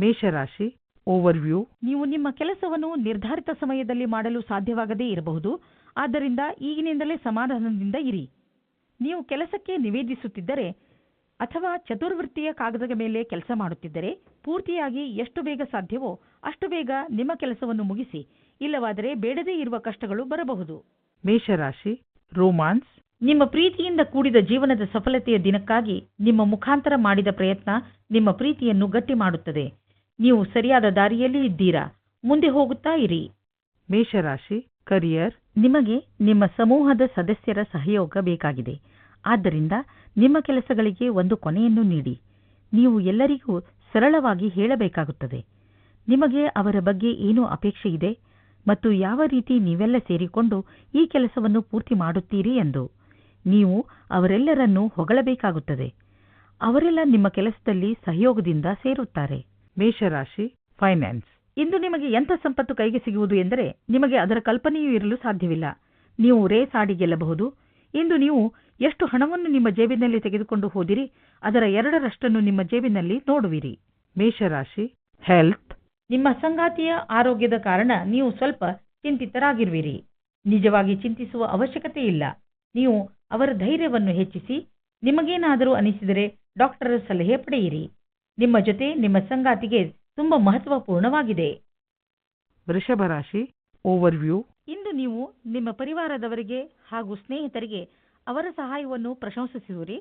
ಮೇಷರಾಶಿ ಓವರ್ವ್ಯೂ ನೀವು ನಿಮ್ಮ ಕೆಲಸವನ್ನು ನಿರ್ಧಾರಿತ ಸಮಯದಲ್ಲಿ ಮಾಡಲು ಸಾಧ್ಯವಾಗದೇ ಇರಬಹುದು. ಆದ್ದರಿಂದ ಈಗಿನಿಂದಲೇ ಸಮಾಧಾನದಿಂದ ಇರಿ. ನೀವು ಕೆಲಸಕ್ಕೆ ನಿವೇದಿಸುತ್ತಿದ್ದರೆ ಅಥವಾ ಚತುರ್ವೃತ್ತಿಯ ಕಾಗದದ ಮೇಲೆ ಕೆಲಸ ಮಾಡುತ್ತಿದ್ದರೆ ಪೂರ್ತಿಯಾಗಿ ಎಷ್ಟು ಬೇಗ ಸಾಧ್ಯವೋ ಅಷ್ಟು ಬೇಗ ನಿಮ್ಮ ಕೆಲಸವನ್ನು ಮುಗಿಸಿ. ಇಲ್ಲವಾದರೆ ಬೇಡದೇ ಇರುವ ಕಷ್ಟಗಳು ಬರಬಹುದು. ಮೇಷರಾಶಿ ರೋಮಾನ್ಸ್ ನಿಮ್ಮ ಪ್ರೀತಿಯಿಂದ ಕೂಡಿದ ಜೀವನದ ಸಫಲತೆಯ ದಿನಕ್ಕಾಗಿ ನಿಮ್ಮ ಮುಖಾಂತರ ಮಾಡಿದ ಪ್ರಯತ್ನ ನಿಮ್ಮ ಪ್ರೀತಿಯನ್ನು ಗಟ್ಟಿ ಮಾಡುತ್ತದೆ. ನೀವು ಸರಿಯಾದ ದಾರಿಯಲ್ಲಿ ಇದ್ದೀರಾ? ಮುಂದೆ ಹೋಗುತ್ತಾ ಇರಿ. ಮೇಷರಾಶಿ ಕರಿಯರ್. ನಿಮಗೆ ನಿಮ್ಮ ಸಮೂಹದ ಸದಸ್ಯರ ಸಹಯೋಗ ಬೇಕಾಗಿದೆ. ಆದ್ದರಿಂದ ನಿಮ್ಮ ಕೆಲಸಗಳಿಗೆ ಒಂದು ಕೊನೆಯನ್ನು ನೀಡಿ. ನೀವು ಎಲ್ಲರಿಗೂ ಸರಳವಾಗಿ ಹೇಳಬೇಕಾಗುತ್ತದೆ. ನಿಮಗೆ ಅವರ ಬಗ್ಗೆ ಏನು ಅಪೇಕ್ಷೆ ಇದೆ? ಮತ್ತು ಯಾವ ರೀತಿ ನೀವೆಲ್ಲ ಸೇರಿಕೊಂಡು ಈ ಕೆಲಸವನ್ನು ಪೂರ್ತಿ ಮಾಡುತ್ತೀರಿ ಎಂದು. ನೀವು ಅವರೆಲ್ಲರನ್ನೂ ಹೊಗಳಬೇಕಾಗುತ್ತದೆ. ಅವರೆಲ್ಲ ನಿಮ್ಮ ಕೆಲಸದಲ್ಲಿ ಸಹಯೋಗದಿಂದ ಸೇರುತ್ತಾರೆ. ಮೇಷರಾಶಿ ಫೈನಾನ್ಸ್ ಇಂದು ನಿಮಗೆ ಎಂಥ ಸಂಪತ್ತು ಕೈಗೆ ಸಿಗುವುದು ಎಂದರೆ ನಿಮಗೆ ಅದರ ಕಲ್ಪನೆಯೂ ಇರಲು ಸಾಧ್ಯವಿಲ್ಲ. ನೀವು ರೇಸ್ ಆಡಿ ಗೆಲ್ಲಬಹುದು. ಇಂದು ನೀವು ಎಷ್ಟು ಹಣವನ್ನು ನಿಮ್ಮ ಜೇಬಿನಲ್ಲಿ ತೆಗೆದುಕೊಂಡು ಹೋದಿರಿ, ಅದರ ಎರಡರಷ್ಟನ್ನು ನಿಮ್ಮ ಜೇಬಿನಲ್ಲಿ ನೋಡುವಿರಿ. ಮೇಷರಾಶಿ ಹೆಲ್ತ್ ನಿಮ್ಮ ಸಂಗಾತಿಯ ಆರೋಗ್ಯದ ಕಾರಣ ನೀವು ಸ್ವಲ್ಪ ಚಿಂತಿತರಾಗಿರುವಿರಿ. ನಿಜವಾಗಿ ಚಿಂತಿಸುವ ಅವಶ್ಯಕತೆ ಇಲ್ಲ. ನೀವು ಅವರ ಧೈರ್ಯವನ್ನು ಹೆಚ್ಚಿಸಿ, ನಿಮಗೇನಾದರೂ ಅನಿಸಿದರೆ ಡಾಕ್ಟರ್ ಸಲಹೆ ಪಡೆಯಿರಿ. ನಿಮ್ಮ ಜೊತೆ ನಿಮ್ಮ ಸಂಗಾತಿಗೆ ತುಂಬಾ ಮಹತ್ವಪೂರ್ಣವಾಗಿದೆ. ವೃಷಭ ರಾಶಿ ಓವರ್ವ್ಯೂ ಇಂದು ನೀವು ನಿಮ್ಮ ಪರಿವಾರದವರಿಗೆ ಹಾಗೂ ಸ್ನೇಹಿತರಿಗೆ ಅವರ ಸಹಾಯವನ್ನು ಪ್ರಶಂಸಿಸುವಿರಿ.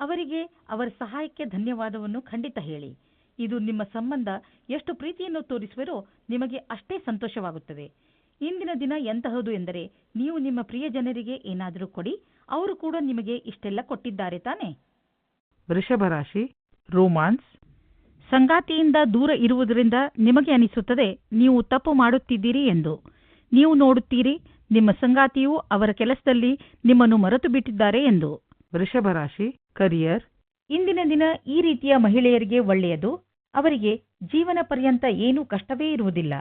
ಅವರಿಗೆ ಅವರ ಸಹಾಯಕ್ಕೆ ಧನ್ಯವಾದವನ್ನು ಖಂಡಿತ ಹೇಳಿ. ಇದು ನಿಮ್ಮ ಸಂಬಂಧ ಎಷ್ಟು ಪ್ರೀತಿಯನ್ನು ತೋರಿಸುವರೋ ನಿಮಗೆ ಅಷ್ಟೇ ಸಂತೋಷವಾಗುತ್ತದೆ. ಇಂದಿನ ದಿನ ಎಂತಹದು ಎಂದರೆ ನೀವು ನಿಮ್ಮ ಪ್ರಿಯ ಜನರಿಗೆ ಏನಾದರೂ ಕೊಡಿ ಅವರು ಕೂಡ ನಿಮಗೆ ಇಷ್ಟೆಲ್ಲ ಕೊಟ್ಟಿದ್ದಾರೆ ತಾನೆ. ವೃಷಭ ರಾಶಿ ರೋಮಾನ್ಸ್ ಸಂಗಾತಿಯಿಂದ ದೂರ ಇರುವುದರಿಂದ ನಿಮಗೆ ಅನಿಸುತ್ತದೆ ನೀವು ತಪ್ಪು ಮಾಡುತ್ತಿದ್ದೀರಿ ಎಂದು. ನೀವು ನೋಡುತ್ತೀರಿ ನಿಮ್ಮ ಸಂಗಾತಿಯು ಅವರ ಕೆಲಸದಲ್ಲಿ ನಿಮ್ಮನ್ನು ಮರೆತು ಬಿಟ್ಟಿದ್ದಾರೆ ಎಂದು. ವೃಷಭ ರಾಶಿ ಕರಿಯರ್. ಇಂದಿನ ದಿನ ಈ ರೀತಿಯ ಮಹಿಳೆಯರಿಗೆ ಒಳ್ಳೆಯದು. ಅವರಿಗೆ ಜೀವನ ಪರ್ಯಂತ ಏನೂ ಕಷ್ಟವೇ ಇರುವುದಿಲ್ಲ.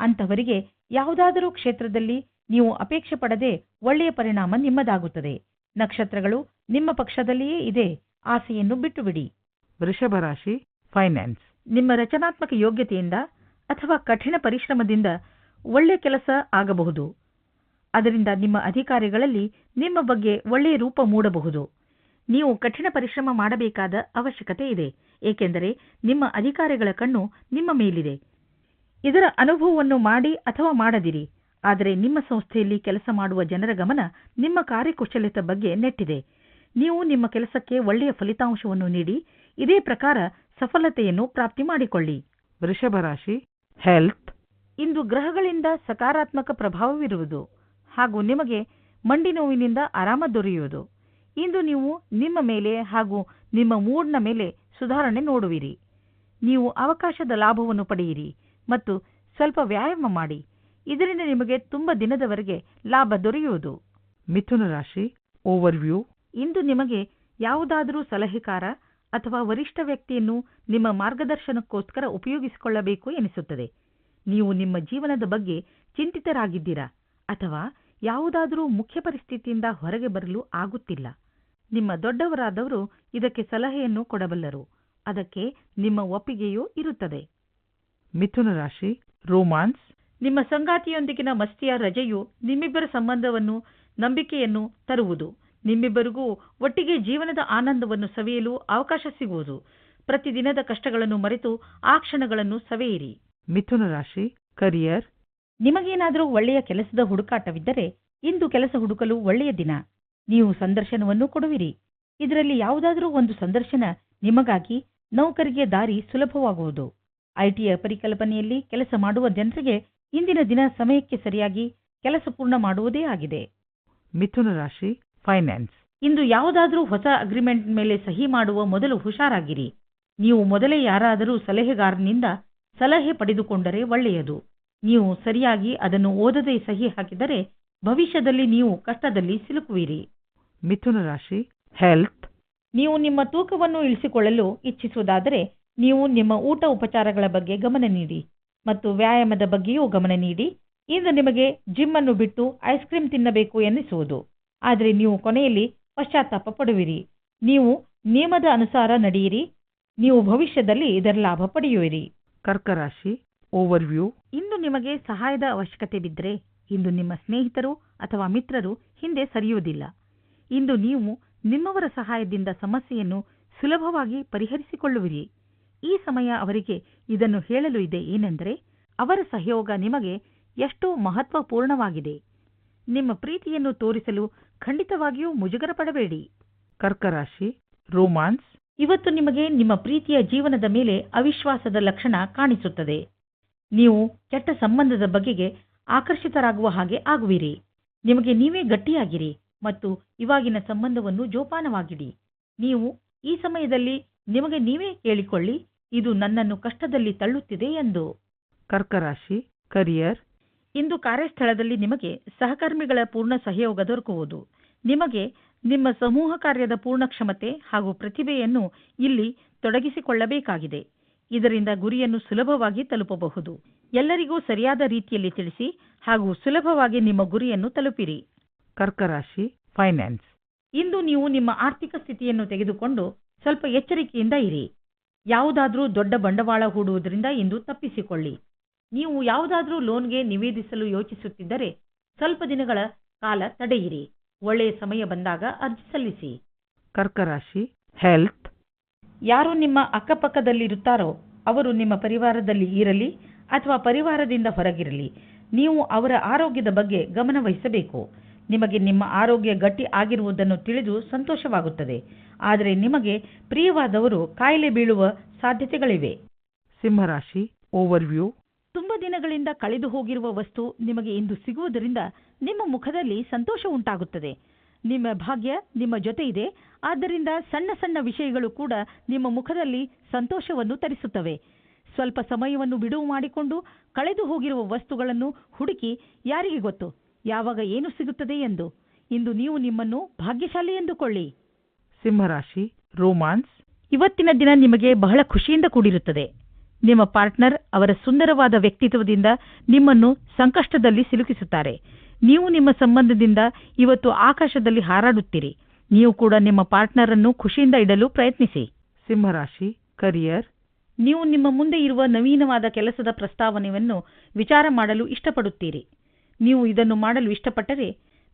ಅಂತಹವರಿಗೆ ಯಾವುದಾದರೂ ಕ್ಷೇತ್ರದಲ್ಲಿ ನೀವು ಅಪೇಕ್ಷೆ ಪಡದೆ ಒಳ್ಳೆಯ ಪರಿಣಾಮ ನಿಮ್ಮದಾಗುತ್ತದೆ. ನಕ್ಷತ್ರಗಳು ನಿಮ್ಮ ಪಕ್ಷದಲ್ಲಿಯೇ ಇದೆ. ಆಸೆಯನ್ನು ಬಿಟ್ಟುಬಿಡಿ. ವೃಷಭ ರಾಶಿ ಫೈನಾನ್ಸ್. ನಿಮ್ಮ ರಚನಾತ್ಮಕ ಯೋಗ್ಯತೆಯಿಂದ ಅಥವಾ ಕಠಿಣ ಪರಿಶ್ರಮದಿಂದ ಒಳ್ಳೆ ಕೆಲಸ ಆಗಬಹುದು. ಅದರಿಂದ ನಿಮ್ಮ ಅಧಿಕಾರಿಗಳಲ್ಲಿ ನಿಮ್ಮ ಬಗ್ಗೆ ಒಳ್ಳೆಯ ರೂಪ ಮೂಡಬಹುದು. ನೀವು ಕಠಿಣ ಪರಿಶ್ರಮ ಮಾಡಬೇಕಾದ ಅವಶ್ಯಕತೆ ಇದೆ. ಏಕೆಂದರೆ ನಿಮ್ಮ ಅಧಿಕಾರಿಗಳ ಕಣ್ಣು ನಿಮ್ಮ ಮೇಲಿದೆ. ಇದರ ಅನುಭವವನ್ನು ಮಾಡಿ ಅಥವಾ ಮಾಡದಿರಿ. ಆದರೆ ನಿಮ್ಮ ಸಂಸ್ಥೆಯಲ್ಲಿ ಕೆಲಸ ಮಾಡುವ ಜನರ ಗಮನ ನಿಮ್ಮ ಕಾರ್ಯಕುಶಲತೆ ಬಗ್ಗೆ ನೆಟ್ಟಿದೆ. ನೀವು ನಿಮ್ಮ ಕೆಲಸಕ್ಕೆ ಒಳ್ಳೆಯ ಫಲಿತಾಂಶವನ್ನು ನೀಡಿ. ಇದೇ ಪ್ರಕಾರ ಸಫಲತೆಯನ್ನು ಪ್ರಾಪ್ತಿ ಮಾಡಿಕೊಳ್ಳಿ. ವೃಷಭ ರಾಶಿ ಹೆಲ್ತ್ ಇಂದು ಗ್ರಹಗಳಿಂದ ಸಕಾರಾತ್ಮಕ ಪ್ರಭಾವವಿರುವುದು ಹಾಗೂ ನಿಮಗೆ ಮಂಡಿ ನೋವಿನಿಂದ ಆರಾಮ ದೊರೆಯುವುದು. ಇಂದು ನೀವು ನಿಮ್ಮ ಮೇಲೆ ಹಾಗೂ ನಿಮ್ಮ ಮೂಡ್ನ ಮೇಲೆ ಸುಧಾರಣೆ ನೋಡುವಿರಿ. ನೀವು ಅವಕಾಶದ ಲಾಭವನ್ನು ಪಡೆಯಿರಿ ಮತ್ತು ಸ್ವಲ್ಪ ವ್ಯಾಯಾಮ ಮಾಡಿ. ಇದರಿಂದ ನಿಮಗೆ ತುಂಬ ದಿನದವರೆಗೆ ಲಾಭ ದೊರೆಯುವುದು. ಮಿಥುನ ರಾಶಿ ಓವರ್ವ್ಯೂ ಇಂದು ನಿಮಗೆ ಯಾವುದಾದರೂ ಸಲಹೆಕಾರ ಅಥವಾ ವರಿಷ್ಠ ವ್ಯಕ್ತಿಯನ್ನು ನಿಮ್ಮ ಮಾರ್ಗದರ್ಶನಕ್ಕೋಸ್ಕರ ಉಪಯೋಗಿಸಿಕೊಳ್ಳಬೇಕು ಎನಿಸುತ್ತದೆ. ನೀವು ನಿಮ್ಮ ಜೀವನದ ಬಗ್ಗೆ ಚಿಂತಿತರಾಗಿದ್ದೀರಾ ಅಥವಾ ಯಾವುದಾದರೂ ಮುಖ್ಯ ಪರಿಸ್ಥಿತಿಯಿಂದ ಹೊರಗೆ ಬರಲು ಆಗುತ್ತಿಲ್ಲ. ನಿಮ್ಮ ದೊಡ್ಡವರಾದವರು ಇದಕ್ಕೆ ಸಲಹೆಯನ್ನು ಕೊಡಬಲ್ಲರು. ಅದಕ್ಕೆ ನಿಮ್ಮ ಒಪ್ಪಿಗೆಯೂ ಇರುತ್ತದೆ. ಮಿಥುನ ರಾಶಿ ರೋಮಾನ್ಸ್. ನಿಮ್ಮ ಸಂಗಾತಿಯೊಂದಿಗಿನ ಮಸ್ತಿಯ ರಜೆಯು ನಿಮ್ಮಿಬ್ಬರ ಸಂಬಂಧವನ್ನು ನಂಬಿಕೆಯನ್ನು ತರುವುದು. ನಿಮ್ಮಿಬ್ಬರಿಗೂ ಒಟ್ಟಿಗೆ ಜೀವನದ ಆನಂದವನ್ನು ಸವಿಯಲು ಅವಕಾಶ ಸಿಗುವುದು. ಪ್ರತಿದಿನದ ಕಷ್ಟಗಳನ್ನು ಮರೆತು ಆ ಕ್ಷಣಗಳನ್ನು ಸವೆಯಿರಿ. ಮಿಥುನ ರಾಶಿ ಕರಿಯರ್ ನಿಮಗೇನಾದರೂ ಒಳ್ಳೆಯ ಕೆಲಸದ ಹುಡುಕಾಟವಿದ್ದರೆ ಇಂದು ಕೆಲಸ ಹುಡುಕಲು ಒಳ್ಳೆಯ ದಿನ. ನೀವು ಸಂದರ್ಶನವನ್ನು ಕೊಡುವಿರಿ. ಇದರಲ್ಲಿ ಯಾವುದಾದರೂ ಒಂದು ಸಂದರ್ಶನ ನಿಮಗಾಗಿ ನೌಕರಿಗೆ ದಾರಿ ಸುಲಭವಾಗುವುದು. ಐಟಿಯ ಪರಿಕಲ್ಪನೆಯಲ್ಲಿ ಕೆಲಸ ಮಾಡುವ ಜನರಿಗೆ ಇಂದಿನ ದಿನ ಸಮಯಕ್ಕೆ ಸರಿಯಾಗಿ ಕೆಲಸ ಪೂರ್ಣ ಮಾಡುವುದೇ ಆಗಿದೆ. ಮಿಥುನ ರಾಶಿ ಫೈನಾನ್ಸ್. ಇಂದು ಯಾವುದಾದರೂ ಹೊಸ ಅಗ್ರಿಮೆಂಟ್ ಮೇಲೆ ಸಹಿ ಮಾಡುವ ಮೊದಲು ಹುಷಾರಾಗಿರಿ. ನೀವು ಮೊದಲೇ ಯಾರಾದರೂ ಸಲಹೆಗಾರನಿಂದ ಸಲಹೆ ಪಡೆದುಕೊಂಡರೆ ಒಳ್ಳೆಯದು. ನೀವು ಸರಿಯಾಗಿ ಅದನ್ನು ಓದದೆ ಸಹಿ ಹಾಕಿದರೆ ಭವಿಷ್ಯದಲ್ಲಿ ನೀವು ಕಷ್ಟದಲ್ಲಿ ಸಿಲುಕುವಿರಿ. ಮಿಥುನ ರಾಶಿ ಹೆಲ್ತ್. ನೀವು ನಿಮ್ಮ ತೂಕವನ್ನು ಇಳಿಸಿಕೊಳ್ಳಲು ಇಚ್ಛಿಸುವುದಾದರೆ ನೀವು ನಿಮ್ಮ ಊಟ ಉಪಚಾರಗಳ ಬಗ್ಗೆ ಗಮನ ನೀಡಿ ಮತ್ತು ವ್ಯಾಯಾಮದ ಬಗ್ಗೆಯೂ ಗಮನ ನೀಡಿ. ಇಂದು ನಿಮಗೆ ಜಿಮ್ ಅನ್ನು ಬಿಟ್ಟು ಐಸ್ ಕ್ರೀಮ್ ತಿನ್ನಬೇಕು ಎನ್ನಿಸುವುದು. ಆದರೆ ನೀವು ಕೊನೆಯಲ್ಲಿ ಪಶ್ಚಾತ್ತಾಪ ಪಡುವಿರಿ. ನೀವು ನಿಯಮದ ಅನುಸಾರ ನಡೆಯಿರಿ. ನೀವು ಭವಿಷ್ಯದಲ್ಲಿ ಇದರ ಲಾಭ ಪಡೆಯುವಿರಿ. ಕರ್ಕರಾಶಿ ಓವರ್ವ್ಯೂ ಇಂದು ನಿಮಗೆ ಸಹಾಯದ ಅವಶ್ಯಕತೆ ಬಿದ್ದರೆ ಇಂದು ನಿಮ್ಮ ಸ್ನೇಹಿತರು ಅಥವಾ ಮಿತ್ರರು ಹಿಂದೆ ಸರಿಯುವುದಿಲ್ಲ. ಇಂದು ನೀವು ನಿಮ್ಮವರ ಸಹಾಯದಿಂದ ಸಮಸ್ಯೆಯನ್ನು ಸುಲಭವಾಗಿ ಪರಿಹರಿಸಿಕೊಳ್ಳುವಿರಿ. ಈ ಸಮಯ ಅವರಿಗೆ ಇದನ್ನು ಹೇಳಲು ಇದೆ ಏನೆಂದರೆ, ಅವರ ಸಹಯೋಗ ನಿಮಗೆ ಎಷ್ಟು ಮಹತ್ವಪೂರ್ಣವಾಗಿದೆ. ನಿಮ್ಮ ಪ್ರೀತಿಯನ್ನು ತೋರಿಸಲು ಖಂಡಿತವಾಗಿಯೂ ಮುಜುಗರ ಪಡಬೇಡಿ. ಕರ್ಕರಾಶಿ, ರೋಮಾನ್ಸ್, ಇವತ್ತು ನಿಮಗೆ ನಿಮ್ಮ ಪ್ರೀತಿಯ ಜೀವನದ ಮೇಲೆ ಅವಿಶ್ವಾಸದ ಲಕ್ಷಣ ಕಾಣಿಸುತ್ತದೆ. ನೀವು ಕೆಟ್ಟ ಸಂಬಂಧದ ಬಗೆಗೆ ಆಕರ್ಷಿತರಾಗುವ ಹಾಗೆ ಆಗುವಿರಿ. ನಿಮಗೆ ನೀವೇ ಗಟ್ಟಿಯಾಗಿರಿ ಮತ್ತು ಇವಾಗಿನ ಸಂಬಂಧವನ್ನು ಜೋಪಾನವಾಗಿಡಿ. ನೀವು ಈ ಸಮಯದಲ್ಲಿ ನಿಮಗೆ ನೀವೇ ಕೇಳಿಕೊಳ್ಳಿ ಇದು ನನ್ನನ್ನು ಕಷ್ಟದಲ್ಲಿ ತಳ್ಳುತ್ತಿದೆ ಎಂದು. ಕರ್ಕರಾಶಿ, ಕರಿಯರ್ ಇಂದು ಕಾರ್ಯಸ್ಥಳದಲ್ಲಿ ನಿಮಗೆ ಸಹಕರ್ಮಿಗಳ ಪೂರ್ಣ ಸಹಯೋಗ ದೊರಕುವುದು. ನಿಮಗೆ ನಿಮ್ಮ ಸಮೂಹ ಕಾರ್ಯದ ಪೂರ್ಣ ಕ್ಷಮತೆ ಹಾಗೂ ಪ್ರತಿಭೆಯನ್ನು ಇಲ್ಲಿ ತೊಡಗಿಸಿಕೊಳ್ಳಬೇಕಾಗಿದೆ. ಇದರಿಂದ ಗುರಿಯನ್ನು ಸುಲಭವಾಗಿ ತಲುಪಬಹುದು. ಎಲ್ಲರಿಗೂ ಸರಿಯಾದ ರೀತಿಯಲ್ಲಿ ತಿಳಿಸಿ ಹಾಗೂ ಸುಲಭವಾಗಿ ನಿಮ್ಮ ಗುರಿಯನ್ನು ತಲುಪಿರಿ. ಕರ್ಕರಾಶಿ ಫೈನಾನ್ಸ್. ಇಂದು ನೀವು ನಿಮ್ಮ ಆರ್ಥಿಕ ಸ್ಥಿತಿಯನ್ನು ತೆಗೆದುಕೊಂಡು ಸ್ವಲ್ಪ ಎಚ್ಚರಿಕೆಯಿಂದ ಇರಿ. ಯಾವುದಾದರೂ ದೊಡ್ಡ ಬಂಡವಾಳ ಹೂಡುವುದರಿಂದ ಇಂದು ತಪ್ಪಿಸಿಕೊಳ್ಳಿ. ನೀವು ಯಾವುದಾದರೂ ಲೋನ್ಗೆ ನಿವೇದಿಸಲು ಯೋಚಿಸುತ್ತಿದ್ದರೆ ಸ್ವಲ್ಪ ದಿನಗಳ ಕಾಲ ತಡೆಯಿರಿ. ಒಳ್ಳೆಯ ಸಮಯ ಬಂದಾಗ ಅರ್ಜಿ ಸಲ್ಲಿಸಿ. ಕರ್ಕರಾಶಿ ಹೆಲ್ತ್. ಯಾರು ನಿಮ್ಮ ಅಕ್ಕಪಕ್ಕದಲ್ಲಿರುತ್ತಾರೋ ಅವರು ನಿಮ್ಮ ಪರಿವಾರದಲ್ಲಿ ಇರಲಿ ಅಥವಾ ಪರಿವಾರದಿಂದ ಹೊರಗಿರಲಿ ನೀವು ಅವರ ಆರೋಗ್ಯದ ಬಗ್ಗೆ ಗಮನವಹಿಸಬೇಕು ನಿಮಗೆ ನಿಮ್ಮ ಆರೋಗ್ಯ ಗಟ್ಟಿ ಆಗಿರುವುದನ್ನು ತಿಳಿದು ಸಂತೋಷವಾಗುತ್ತದೆ. ಆದರೆ ನಿಮಗೆ ಪ್ರಿಯವಾದವರು ಕಾಯಿಲೆ ಬೀಳುವ ಸಾಧ್ಯತೆಗಳಿವೆ. ಸಿಂಹರಾಶಿ ಓವರ್ವ್ಯೂ. ತುಂಬ ದಿನಗಳಿಂದ ಕಳೆದು ಹೋಗಿರುವ ವಸ್ತು ನಿಮಗೆ ಇಂದು ಸಿಗುವುದರಿಂದ ನಿಮ್ಮ ಮುಖದಲ್ಲಿ ಸಂತೋಷ ಉಂಟಾಗುತ್ತದೆ. ನಿಮ್ಮ ಭಾಗ್ಯ ನಿಮ್ಮ ಜೊತೆ ಇದೆ ಆದ್ದರಿಂದ ಸಣ್ಣ ಸಣ್ಣ ವಿಷಯಗಳು ಕೂಡ ನಿಮ್ಮ ಮುಖದಲ್ಲಿ ಸಂತೋಷವನ್ನು ತರಿಸುತ್ತವೆ. ಸ್ವಲ್ಪ ಸಮಯವನ್ನು ಬಿಡುವು ಮಾಡಿಕೊಂಡು ಕಳೆದು ಹೋಗಿರುವ ವಸ್ತುಗಳನ್ನು ಹುಡುಕಿ ಯಾರಿಗೆ ಗೊತ್ತು? ಯಾವಾಗ ಏನು ಸಿಗುತ್ತದೆ ಎಂದು? ಇಂದು ನೀವು ನಿಮ್ಮನ್ನು ಭಾಗ್ಯಶಾಲಿ ಎಂದುಕೊಳ್ಳಿ. ಸಿಂಹರಾಶಿ ರೋಮಾನ್ಸ್. ಇವತ್ತಿನ ದಿನ ನಿಮಗೆ ಬಹಳ ಖುಷಿಯಿಂದ ಕೂಡಿರುತ್ತದೆ. ನಿಮ್ಮ ಪಾರ್ಟ್ನರ್ ಅವರ ಸುಂದರವಾದ ವ್ಯಕ್ತಿತ್ವದಿಂದ ನಿಮ್ಮನ್ನು ಸಂಕಷ್ಟದಲ್ಲಿ ಸಿಲುಕಿಸುತ್ತಾರೆ. ನೀವು ನಿಮ್ಮ ಸಂಬಂಧದಿಂದ ಇವತ್ತು ಆಕಾಶದಲ್ಲಿ ಹಾರಾಡುತ್ತೀರಿ. ನೀವು ಕೂಡ ನಿಮ್ಮ ಪಾರ್ಟ್ನರ್ ಅನ್ನು ಖುಷಿಯಿಂದ ಇಡಲು ಪ್ರಯತ್ನಿಸಿ. ಸಿಂಹರಾಶಿ ಕರಿಯರ್ ನೀವು ನಿಮ್ಮ ಮುಂದೆ ಇರುವ ನವೀನವಾದ ಕೆಲಸದ ಪ್ರಸ್ತಾವನೆಯನ್ನು ವಿಚಾರ ಮಾಡಲು ಇಷ್ಟಪಡುತ್ತೀರಿ. ನೀವು ಇದನ್ನು ಮಾಡಲು ಇಷ್ಟಪಟ್ಟರೆ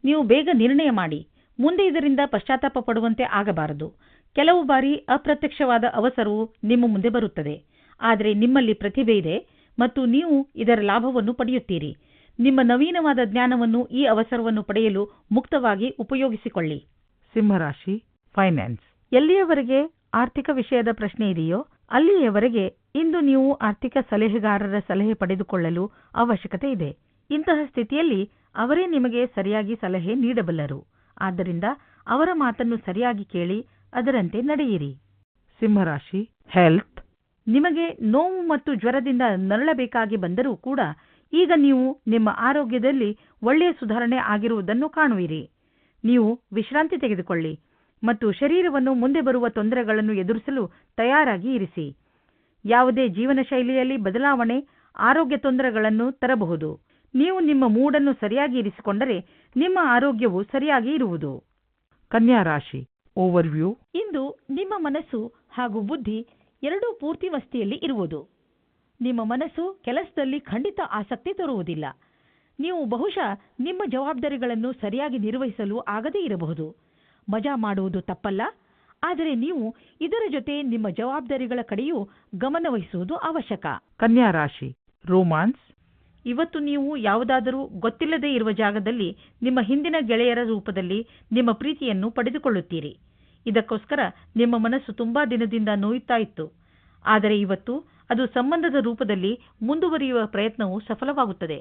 ನೀವು ಬೇಗ ನಿರ್ಣಯ ಮಾಡಿ. ಮುಂದೆ ಇದರಿಂದ ಪಶ್ಚಾತ್ತಾಪ ಪಡುವಂತೆ ಆಗಬಾರದು. ಕೆಲವು ಬಾರಿ ಅಪ್ರತ್ಯಕ್ಷವಾದ ಅವಸರವು ನಿಮ್ಮ ಮುಂದೆ ಬರುತ್ತದೆ. ಆದರೆ ನಿಮ್ಮಲ್ಲಿ ಪ್ರತಿಭೆ ಇದೆ ಮತ್ತು ನೀವು ಇದರ ಲಾಭವನ್ನು ಪಡೆಯುತ್ತೀರಿ. ನಿಮ್ಮ ನವೀನವಾದ ಜ್ಞಾನವನ್ನು ಈ ಅವಸರವನ್ನು ಪಡೆಯಲು ಮುಕ್ತವಾಗಿ ಉಪಯೋಗಿಸಿಕೊಳ್ಳಿ. ಸಿಂಹರಾಶಿ ಫೈನಾನ್ಸ್ ಎಲ್ಲಿಯವರೆಗೆ ಆರ್ಥಿಕ ವಿಷಯದ ಪ್ರಶ್ನೆ ಇದೆಯೋ ಅಲ್ಲಿಯವರೆಗೆ ಇಂದು ನೀವು ಆರ್ಥಿಕ ಸಲಹೆಗಾರರ ಸಲಹೆ ಪಡೆದುಕೊಳ್ಳಲು ಅವಶ್ಯಕತೆ ಇದೆ. ಇಂತಹ ಸ್ಥಿತಿಯಲ್ಲಿ ಅವರೇ ನಿಮಗೆ ಸರಿಯಾಗಿ ಸಲಹೆ ನೀಡಬಲ್ಲರು. ಆದ್ದರಿಂದ ಅವರ ಮಾತನ್ನು ಸರಿಯಾಗಿ ಕೇಳಿ ಅದರಂತೆ ನಡೆಯಿರಿ. ಸಿಂಹರಾಶಿ ಹೆಲ್ತ್ ನಿಮಗೆ ನೋವು ಮತ್ತು ಜ್ವರದಿಂದ ನರಳಬೇಕಾಗಿ ಬಂದರೂ ಕೂಡ ಈಗ ನೀವು ನಿಮ್ಮ ಆರೋಗ್ಯದಲ್ಲಿ ಒಳ್ಳೆಯ ಸುಧಾರಣೆ ಆಗಿರುವುದನ್ನು ಕಾಣುವಿರಿ. ನೀವು ವಿಶ್ರಾಂತಿ ತೆಗೆದುಕೊಳ್ಳಿ ಮತ್ತು ಶರೀರವನ್ನು ಮುಂದೆ ಬರುವ ತೊಂದರೆಗಳನ್ನು ಎದುರಿಸಲು ತಯಾರಾಗಿ ಇರಿಸಿ. ಯಾವುದೇ ಜೀವನ ಶೈಲಿಯಲ್ಲಿ ಬದಲಾವಣೆ ಆರೋಗ್ಯ ತೊಂದರೆಗಳನ್ನು ತರಬಹುದು. ನೀವು ನಿಮ್ಮ ಮೂಡನ್ನು ಸರಿಯಾಗಿ ಇರಿಸಿಕೊಂಡರೆ ನಿಮ್ಮ ಆರೋಗ್ಯವು ಸರಿಯಾಗಿ ಇರುವುದು. ಕನ್ಯಾ ರಾಶಿ ಓವರ್ವ್ಯೂ ಇಂದು ನಿಮ್ಮ ಮನಸ್ಸು ಹಾಗೂ ಬುದ್ಧಿ ಎರಡೂ ಪೂರ್ತಿ ಮಸ್ತಿಯಲ್ಲಿ ಇರುವುದು. ನಿಮ್ಮ ಮನಸ್ಸು ಕೆಲಸದಲ್ಲಿ ಖಂಡಿತ ಆಸಕ್ತಿ ತೋರುವುದಿಲ್ಲ. ನೀವು ಬಹುಶಃ ನಿಮ್ಮ ಜವಾಬ್ದಾರಿಗಳನ್ನು ಸರಿಯಾಗಿ ನಿರ್ವಹಿಸಲು ಆಗದೇ ಇರಬಹುದು. ಮಜಾ ಮಾಡುವುದು ತಪ್ಪಲ್ಲ. ಆದರೆ ನೀವು ಇದರ ಜೊತೆ ನಿಮ್ಮ ಜವಾಬ್ದಾರಿಗಳ ಕಡೆಯೂ ಗಮನವಹಿಸುವುದು ಅವಶ್ಯಕ. ಕನ್ಯಾ ರಾಶಿ ರೋಮಾನ್ಸ್. ಇವತ್ತು ನೀವು ಯಾವುದಾದರೂ ಗೊತ್ತಿಲ್ಲದೇ ಇರುವ ಜಾಗದಲ್ಲಿ ನಿಮ್ಮ ಹಿಂದಿನ ಗೆಳೆಯರ ರೂಪದಲ್ಲಿ ನಿಮ್ಮ ಪ್ರೀತಿಯನ್ನು ಪಡೆದುಕೊಳ್ಳುತ್ತೀರಿ. ಇದಕ್ಕೋಸ್ಕರ ನಿಮ್ಮ ಮನಸ್ಸು ತುಂಬಾ ದಿನದಿಂದ ನೋಯುತ್ತಾ ಇತ್ತು. ಆದರೆ ಇವತ್ತು ಅದು ಸಂಬಂಧದ ರೂಪದಲ್ಲಿ ಮುಂದುವರಿಯುವ ಪ್ರಯತ್ನವು ಸಫಲವಾಗುತ್ತದೆ.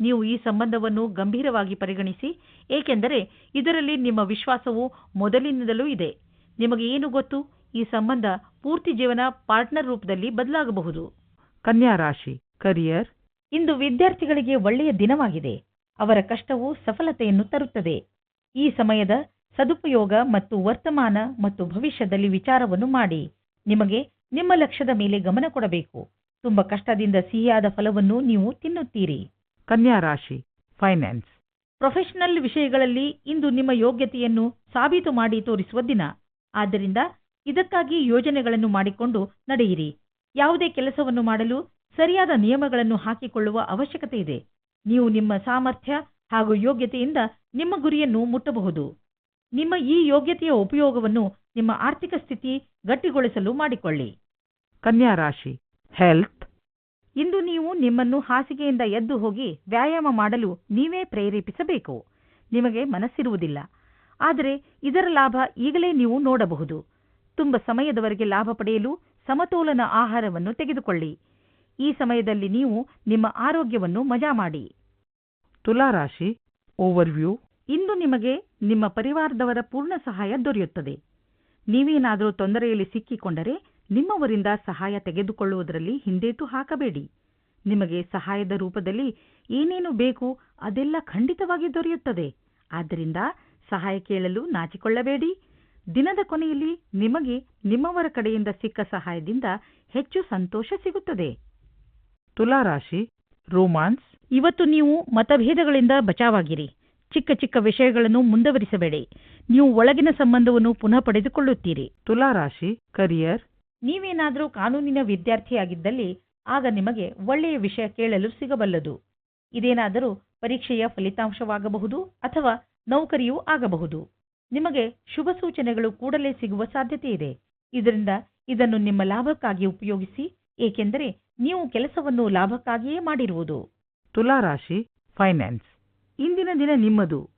ನೀವು ಈ ಸಂಬಂಧವನ್ನು ಗಂಭೀರವಾಗಿ ಪರಿಗಣಿಸಿ ಏಕೆಂದರೆ ಇದರಲ್ಲಿ ನಿಮ್ಮ ವಿಶ್ವಾಸವು ಮೊದಲಿನಿಂದಲೂ ಇದೆ. ನಿಮಗೆ ಏನು ಗೊತ್ತು? ಈ ಸಂಬಂಧ ಪೂರ್ತಿ ಜೀವನ ಪಾರ್ಟ್ನರ್ ರೂಪದಲ್ಲಿ ಬದಲಾಗಬಹುದು. ಕನ್ಯಾ ರಾಶಿ ಕರಿಯರ್. ಇಂದು ವಿದ್ಯಾರ್ಥಿಗಳಿಗೆ ಒಳ್ಳೆಯ ದಿನವಾಗಿದೆ. ಅವರ ಕಷ್ಟವು ಸಫಲತೆಯನ್ನು ತರುತ್ತದೆ. ಈ ಸಮಯದ ಸದುಪಯೋಗ ಮತ್ತು ವರ್ತಮಾನ ಮತ್ತು ಭವಿಷ್ಯದಲ್ಲಿ ವಿಚಾರವನ್ನು ಮಾಡಿ. ನಿಮಗೆ ನಿಮ್ಮ ಲಕ್ಷ್ಯದ ಮೇಲೆ ಗಮನ ಕೊಡಬೇಕು. ತುಂಬ ಕಷ್ಟದಿಂದ ಸಿಹಿಯಾದ ಫಲವನ್ನು ನೀವು ತಿನ್ನುತ್ತೀರಿ. ಕನ್ಯಾ ರಾಶಿ ಫೈನಾನ್ಸ್ ಪ್ರೊಫೆಷನಲ್ ವಿಷಯಗಳಲ್ಲಿ ಇಂದು ನಿಮ್ಮ ಯೋಗ್ಯತೆಯನ್ನು ಸಾಬೀತು ಮಾಡಿ ತೋರಿಸುವ ದಿನ. ಆದ್ದರಿಂದ ಇದಕ್ಕಾಗಿ ಯೋಜನೆಗಳನ್ನು ಮಾಡಿಕೊಂಡು ನಡೆಯಿರಿ. ಯಾವುದೇ ಕೆಲಸವನ್ನು ಮಾಡಲು ಸರಿಯಾದ ನಿಯಮಗಳನ್ನು ಹಾಕಿಕೊಳ್ಳುವ ಅವಶ್ಯಕತೆ ಇದೆ. ನೀವು ನಿಮ್ಮ ಸಾಮರ್ಥ್ಯ ಹಾಗೂ ಯೋಗ್ಯತೆಯಿಂದ ನಿಮ್ಮ ಗುರಿಯನ್ನು ಮುಟ್ಟಬಹುದು. ನಿಮ್ಮ ಈ ಯೋಗ್ಯತೆಯ ಉಪಯೋಗವನ್ನು ನಿಮ್ಮ ಆರ್ಥಿಕ ಸ್ಥಿತಿ ಗಟ್ಟಿಗೊಳಿಸಲು ಮಾಡಿಕೊಳ್ಳಿ. ಕನ್ಯಾ ರಾಶಿ ಹೆಲ್ತ್ ಇಂದು ನೀವು ನಿಮ್ಮನ್ನು ಹಾಸಿಗೆಯಿಂದ ಎದ್ದು ಹೋಗಿ ವ್ಯಾಯಾಮ ಮಾಡಲು ನೀವೇ ಪ್ರೇರೇಪಿಸಬೇಕು. ನಿಮಗೆ ಮನಸ್ಸಿರುವುದಿಲ್ಲ. ಆದರೆ ಇದರ ಲಾಭ ಈಗಲೇ ನೀವು ನೋಡಬಹುದು. ತುಂಬ ಸಮಯದವರೆಗೆ ಲಾಭ ಪಡೆಯಲು ಸಮತೋಲನ ಆಹಾರವನ್ನು ತೆಗೆದುಕೊಳ್ಳಿ. ಈ ಸಮಯದಲ್ಲಿ ನೀವು ನಿಮ್ಮ ಆರೋಗ್ಯವನ್ನು ಮಜಾ ಮಾಡಿ. ತುಲಾ ರಾಶಿ ಓವರ್ವ್ಯೂ ಇಂದು ನಿಮಗೆ ನಿಮ್ಮ ಪರಿವಾರದವರ ಪೂರ್ಣ ಸಹಾಯ ದೊರೆಯುತ್ತದೆ. ನೀವೇನಾದರೂ ತೊಂದರೆಯಲ್ಲಿ ಸಿಕ್ಕಿಕೊಂಡರೆ ನಿಮ್ಮವರಿಂದ ಸಹಾಯ ತೆಗೆದುಕೊಳ್ಳುವುದರಲ್ಲಿ ಹಿಂದೇಟು ಹಾಕಬೇಡಿ. ನಿಮಗೆ ಸಹಾಯದ ರೂಪದಲ್ಲಿ ಏನೇನು ಬೇಕು ಅದೆಲ್ಲ ಖಂಡಿತವಾಗಿ ದೊರೆಯುತ್ತದೆ. ಆದ್ದರಿಂದ ಸಹಾಯ ಕೇಳಲು ನಾಚಿಕೊಳ್ಳಬೇಡಿ. ದಿನದ ಕೊನೆಯಲ್ಲಿ ನಿಮಗೆ ನಿಮ್ಮವರ ಕಡೆಯಿಂದ ಸಿಕ್ಕ ಸಹಾಯದಿಂದ ಹೆಚ್ಚು ಸಂತೋಷ ಸಿಗುತ್ತದೆ. ತುಲಾರಾಶಿ ರೋಮಾನ್ಸ್. ಇವತ್ತು ನೀವು ಮತಭೇದಗಳಿಂದ ಬಚಾವಾಗಿರಿ. ಚಿಕ್ಕ ಚಿಕ್ಕ ವಿಷಯಗಳನ್ನು ಮುಂದುವರಿಸಬೇಡಿ. ನೀವು ಒಳಗಿನ ಸಂಬಂಧವನ್ನು ಪುನಃ ಪಡೆದುಕೊಳ್ಳುತ್ತೀರಿ. ತುಲಾ ರಾಶಿ ಕರಿಯರ್ ನೀವೇನಾದರೂ ಕಾನೂನಿನ ವಿದ್ಯಾರ್ಥಿಯಾಗಿದ್ದಲ್ಲಿ ಆಗ ನಿಮಗೆ ಒಳ್ಳೆಯ ವಿಷಯ ಕೇಳಲು ಸಿಗಬಲ್ಲದು. ಇದೇನಾದರೂ ಪರೀಕ್ಷೆಯ ಫಲಿತಾಂಶವಾಗಬಹುದು ಅಥವಾ ನೌಕರಿಯೂ ಆಗಬಹುದು. ನಿಮಗೆ ಶುಭ ಸೂಚನೆಗಳು ಕೂಡಲೇ ಸಿಗುವ ಸಾಧ್ಯತೆ ಇದೆ. ಇದರಿಂದ ಇದನ್ನು ನಿಮ್ಮ ಲಾಭಕ್ಕಾಗಿ ಉಪಯೋಗಿಸಿ ಏಕೆಂದರೆ ನೀವು ಕೆಲಸವನ್ನು ಲಾಭಕ್ಕಾಗಿಯೇ ಮಾಡಿರುವುದು. ತುಲಾ ರಾಶಿ ಫೈನಾನ್ಸ್ ಇಂದಿನ ದಿನ ನಿಮ್ಮದು.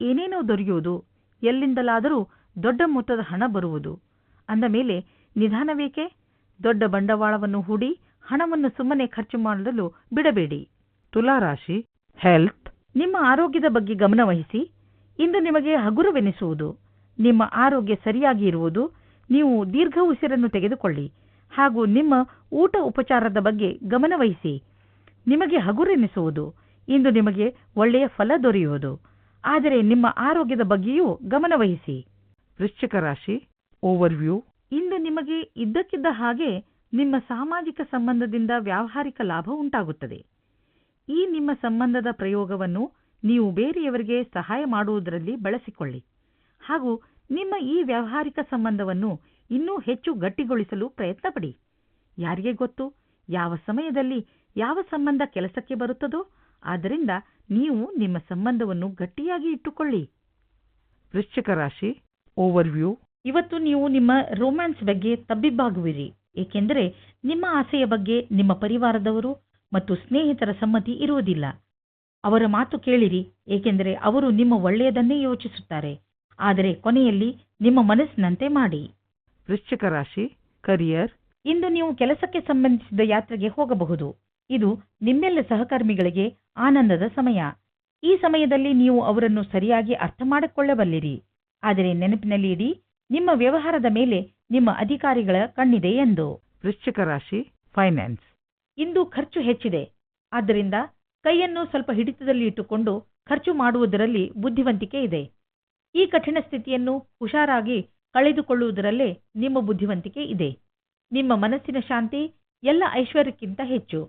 ಏನೇನೋ ದೊರೆಯುವುದು ಎಲ್ಲಿಂದಲಾದರೂ ದೊಡ್ಡ ಮೊತ್ತದ ಹಣ ಬರುವುದು. ಅಂದ ಮೇಲೆ ನಿಧಾನವೇಕೆ? ದೊಡ್ಡ ಬಂಡವಾಳವನ್ನು ಹೂಡಿ ಹಣವನ್ನು ಸುಮ್ಮನೆ ಖರ್ಚು ಮಾಡಲು ಬಿಡಬೇಡಿ. ತುಲಾ ರಾಶಿ ಹೆಲ್ತ್. ನಿಮ್ಮ ಆರೋಗ್ಯದ ಬಗ್ಗೆ ಗಮನವಹಿಸಿ. ಇಂದು ನಿಮಗೆ ಹಗುರವೆನಿಸುವುದು. ನಿಮ್ಮ ಆರೋಗ್ಯ ಸರಿಯಾಗಿ ಇರುವುದು. ನೀವು ದೀರ್ಘ ಉಸಿರನ್ನು ತೆಗೆದುಕೊಳ್ಳಿ. ಹಾಗೂ ನಿಮ್ಮ ಊಟ ಉಪಚಾರದ ಬಗ್ಗೆ ಗಮನವಹಿಸಿ. ನಿಮಗೆ ಹಗುರೆನಿಸುವುದು. ಇಂದು ನಿಮಗೆ ಒಳ್ಳೆಯ ಫಲ ದೊರೆಯುವುದು. ಆದರೆ ನಿಮ್ಮ ಆರೋಗ್ಯದ ಬಗ್ಗೆಯೂ ಗಮನವಹಿಸಿ ವೃಶ್ಚಿಕ ರಾಶಿ ಓವರ್ವ್ಯೂ ಇಂದು ನಿಮಗೆ ಇದ್ದಕ್ಕಿದ್ದ ಹಾಗೆ ನಿಮ್ಮ ಸಾಮಾಜಿಕ ಸಂಬಂಧದಿಂದ ವ್ಯಾವಹಾರಿಕ ಲಾಭ ಉಂಟಾಗುತ್ತದೆ. ಈ ನಿಮ್ಮ ಸಂಬಂಧದ ಪ್ರಯೋಗವನ್ನು ನೀವು ಬೇರೆಯವರಿಗೆ ಸಹಾಯ ಮಾಡುವುದರಲ್ಲಿ ಬಳಸಿಕೊಳ್ಳಿ. ಹಾಗೂ ನಿಮ್ಮ ಈ ವ್ಯಾವಹಾರಿಕ ಸಂಬಂಧವನ್ನು ಇನ್ನೂ ಹೆಚ್ಚು ಗಟ್ಟಿಗೊಳಿಸಲು ಪ್ರಯತ್ನಪಡಿ. ಯಾರಿಗೆ ಗೊತ್ತು? ಯಾವ ಸಮಯದಲ್ಲಿ ಯಾವ ಸಂಬಂಧ ಕೆಲಸಕ್ಕೆ ಬರುತ್ತದೋ ಆದ್ದರಿಂದ ನೀವು ನಿಮ್ಮ ಸಂಬಂಧವನ್ನು ಗಟ್ಟಿಯಾಗಿ ಇಟ್ಟುಕೊಳ್ಳಿ. ವೃಶ್ಚಿಕ ರಾಶಿ ಓವರ್ವ್ಯೂ ಇವತ್ತು ನೀವು ನಿಮ್ಮ ರೋಮ್ಯಾನ್ಸ್ ಬಗ್ಗೆ ತಬ್ಬಿಬ್ಬಾಗುವಿರಿ, ಏಕೆಂದರೆ ನಿಮ್ಮ ಆಸೆಯ ಬಗ್ಗೆ ನಿಮ್ಮ ಪರಿವಾರದವರು ಮತ್ತು ಸ್ನೇಹಿತರ ಸಮ್ಮತಿ ಇರುವುದಿಲ್ಲ. ಅವರ ಮಾತು ಕೇಳಿರಿ, ಏಕೆಂದರೆ ಅವರು ನಿಮ್ಮ ಒಳ್ಳೆಯದನ್ನೇ ಯೋಚಿಸುತ್ತಾರೆ. ಆದರೆ ಕೊನೆಯಲ್ಲಿ ನಿಮ್ಮ ಮನಸ್ಸಿನಂತೆ ಮಾಡಿ. ವೃಶ್ಚಿಕ ರಾಶಿ ಕರಿಯರ್ ಇಂದು ನೀವು ಕೆಲಸಕ್ಕೆ ಸಂಬಂಧಿಸಿದ ಯಾತ್ರೆಗೆ ಹೋಗಬಹುದು. ಇದು ನಿಮ್ಮೆಲ್ಲ ಸಹಕರ್ಮಿಗಳಿಗೆ ಆನಂದದ ಸಮಯ. ಈ ಸಮಯದಲ್ಲಿ ನೀವು ಅವರನ್ನು ಸರಿಯಾಗಿ ಅರ್ಥ ಮಾಡಿಕೊಳ್ಳಬಲ್ಲಿರಿ. ಆದರೆ ನೆನಪಿನಲ್ಲಿ ಇಡಿ ನಿಮ್ಮ ವ್ಯವಹಾರದ ಮೇಲೆ ನಿಮ್ಮ ಅಧಿಕಾರಿಗಳ ಕಣ್ಣಿದೆ ಎಂದು. ವೃಶ್ಚಿಕ ರಾಶಿ ಫೈನಾನ್ಸ್. ಇಂದು ಖರ್ಚು ಹೆಚ್ಚಿದೆ. ಆದ್ದರಿಂದ ಕೈಯನ್ನು ಸ್ವಲ್ಪ ಹಿಡಿತದಲ್ಲಿ ಇಟ್ಟುಕೊಂಡು ಖರ್ಚು ಮಾಡುವುದರಲ್ಲಿ ಬುದ್ಧಿವಂತಿಕೆ ಇದೆ. ಈ ಕಠಿಣ ಸ್ಥಿತಿಯನ್ನು ಹುಷಾರಾಗಿ ಕಳೆದುಕೊಳ್ಳುವುದರಲ್ಲೇ ನಿಮ್ಮ ಬುದ್ಧಿವಂತಿಕೆ ಇದೆ. ನಿಮ್ಮ ಮನಸ್ಸಿನ ಶಾಂತಿ ಎಲ್ಲ ಐಶ್ವರ್ಯಕ್ಕಿಂತ ಹೆಚ್ಚು.